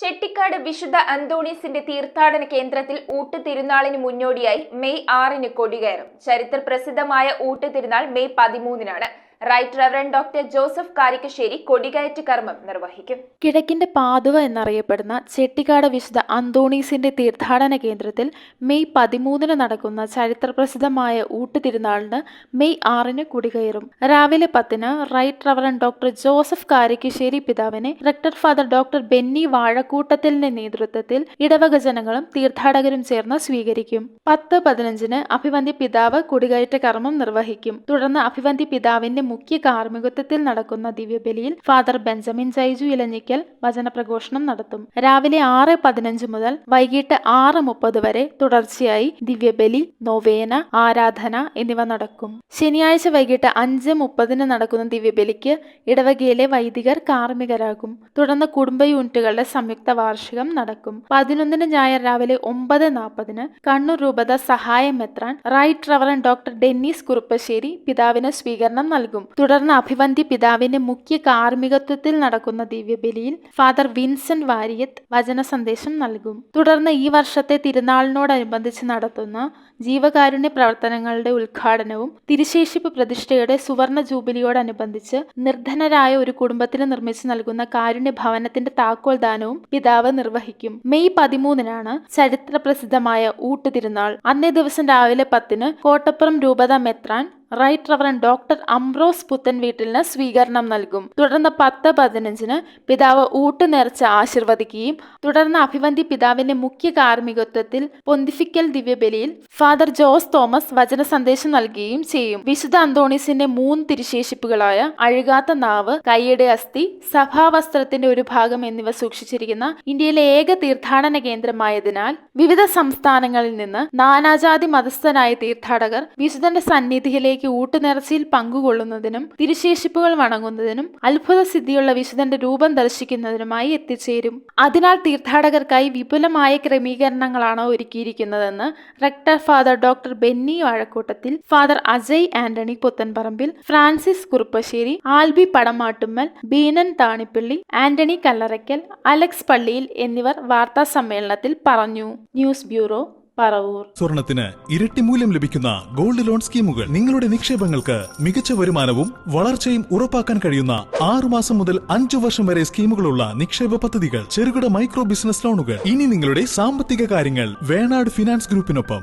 ചെട്ടിക്കാട് വിശുദ്ധ അന്തോണീസിന്റെ തീർത്ഥാടന കേന്ദ്രത്തിൽ ഊട്ട് തിരുനാളിന് മുന്നോടിയായി മെയ് ആറിന് കൊടികയറും. ചരിത്ര പ്രസിദ്ധമായ ഊട്ട് തിരുനാൾ May പതിമൂന്നിനാണ്. Right reverend doctor Joseph Karikkassery കൊടികയറ്റ് കർമ്മം നിർവഹിക്കും. കിഴക്കിന്റെ പാതുവ എന്നറിയപ്പെടുന്ന ചെട്ടിക്കാട് വിശുദ്ധ അന്തോണീസിന്റെ തീർത്ഥാടന കേന്ദ്രത്തിൽ മെയ് പതിമൂന്നിന് നടക്കുന്ന ചരിത്രപ്രസിദ്ധമായ ഊട്ട് തിരുനാളിന് മെയ് ആറിന് കുടികയറും. രാവിലെ പത്തിന് right reverend doctor Joseph Karikkassery പിതാവിനെ റെക്ടർ ഫാദർ ഡോക്ടർ ബെന്നി വാഴക്കൂട്ടത്തിലിന്റെ നേതൃത്വത്തിൽ ഇടവക ജനങ്ങളും തീർത്ഥാടകരും ചേർന്ന് സ്വീകരിക്കും. പത്ത് പതിനഞ്ചിന് അഭിവന്തി പിതാവ് കുടികയറ്റ കർമ്മം നിർവഹിക്കും. തുടർന്ന് അഭിവന്തി പിതാവിന്റെ മുഖ്യ കാർമ്മികത്വത്തിൽ നടക്കുന്ന ദിവ്യബലിയിൽ ഫാദർ ബെഞ്ചമിൻ ജൈജു ഇലഞ്ഞിക്കൽ വചനപ്രഘോഷണം നടത്തും. രാവിലെ ആറ് പതിനഞ്ച് മുതൽ വൈകിട്ട് ആറ് മുപ്പത് വരെ തുടർച്ചയായി ദിവ്യബലി നൊവേന ആരാധന എന്നിവ നടക്കും. ശനിയാഴ്ച വൈകിട്ട് അഞ്ച് മുപ്പതിന് നടക്കുന്ന ദിവ്യബലിക്ക് ഇടവകയിലെ വൈദികർ കാർമ്മികരാകും. തുടർന്ന് കുടുംബ യൂണിറ്റുകളുടെ സംയുക്ത വാർഷികം നടക്കും. പതിനൊന്നിന് ഞായർ രാവിലെ ഒമ്പത് നാൽപ്പതിന് കണ്ണൂർ രൂപത സഹായം എത്രാൻ right reverend doctor Dennis Kuruppassery പിതാവിന് സ്വീകരണം നൽകും. തുടർന്ന് അഭിവന്തി പിതാവിന്റെ മുഖ്യ കാർമ്മികത്വത്തിൽ നടക്കുന്ന ദിവ്യബലിയിൽ ഫാദർ വിൻസെന്റ് വാരിയത്ത് വചന സന്ദേശം നൽകും. തുടർന്ന് ഈ വർഷത്തെ തിരുനാളിനോടനുബന്ധിച്ച് നടത്തുന്ന ജീവകാരുണ്യ പ്രവർത്തനങ്ങളുടെ ഉദ്ഘാടനവും തിരുശേഷിപ്പ് പ്രതിഷ്ഠയുടെ സുവർണ ജൂബിലിയോടനുബന്ധിച്ച് നിർധനരായ ഒരു കുടുംബത്തിന് നിർമ്മിച്ചു നൽകുന്ന കാരുണ്യ ഭവനത്തിന്റെ താക്കോൽ ദാനവും പിതാവ് നിർവഹിക്കും. മെയ് പതിമൂന്നിനാണ് ചരിത്ര പ്രസിദ്ധമായ ഊട്ട് തിരുനാൾ അന്നേ ദിവസം രാവിലെ പത്തിന് കോട്ടപ്പുറം രൂപത മെത്രാൻ റൈറ്റ് റവറൻ ഡോക്ടർ അംബ്രോസ് പുത്തൻ വീട്ടിലിന് സ്വീകരണം നൽകും. തുടർന്ന് പത്ത് പതിനഞ്ചിന് പിതാവ് ഊട്ട് നേർച്ച ആശീർവദിക്കുകയും തുടർന്ന് അഭിവന്തി പിതാവിന്റെ മുഖ്യ കാർമ്മികത്വത്തിൽ പൊന്തിഫിക്കൽ ദിവ്യബലിയിൽ ഫാദർ ജോസ് തോമസ് വചന സന്ദേശം നൽകുകയും ചെയ്യും. വിശുദ്ധ അന്തോണീസിന്റെ മൂന്ന് തിരുശേഷിപ്പുകളായ അഴുകാത്ത നാവ് കൈയുടെ അസ്ഥി സഭാവസ്ത്രത്തിന്റെ ഒരു ഭാഗം എന്നിവ സൂക്ഷിച്ചിരിക്കുന്ന ഇന്ത്യയിലെ ഏക തീർത്ഥാടന കേന്ദ്രമായതിനാൽ വിവിധ സംസ്ഥാനങ്ങളിൽ നിന്ന് നാനാജാതി മതസ്ഥനായ തീർത്ഥാടകർ വിശുദ്ധന്റെ സന്നിധിയിലേക്ക് ഊട്ടുനേർച്ചയിൽ പങ്കുകൊള്ളുന്നതിനും തിരുശേഷിപ്പുകൾ വണങ്ങുന്നതിനും അത്ഭുത സിദ്ധിയുള്ള വിശുദ്ധന്റെ രൂപം ദർശിക്കുന്നതിനുമായി എത്തിച്ചേരും. അതിനാൽ തീർത്ഥാടകർക്കായി വിപുലമായ ക്രമീകരണങ്ങളാണ് ഒരുക്കിയിരിക്കുന്നതെന്ന് rector father doctor Benny Vazhakoottathil father Ajay Antony Puthenparambil Francis Kuruppassery Alby Padamattummal Beenan Thanippilly Antony Kallarakkal Alex Palliyil എന്നിവർ വാർത്താ സമ്മേളനത്തിൽ പറഞ്ഞു. ന്യൂസ് ബ്യൂറോ സ്വർണത്തിന് ഇരട്ടി മൂല്യം ലഭിക്കുന്ന ഗോൾഡ് ലോൺ സ്കീമുകൾ. നിങ്ങളുടെ നിക്ഷേപങ്ങൾക്ക് മികച്ച വരുമാനവും വളർച്ചയും ഉറപ്പാക്കാൻ കഴിയുന്ന ആറു മാസം മുതൽ അഞ്ചു വർഷം വരെ സ്കീമുകളുള്ള നിക്ഷേപ പദ്ധതികൾ ചെറുകിട മൈക്രോ ബിസിനസ് ലോണുകൾ. ഇനി നിങ്ങളുടെ സാമ്പത്തിക കാര്യങ്ങൾ വേണാട് ഫിനാൻസ് ഗ്രൂപ്പിനൊപ്പം.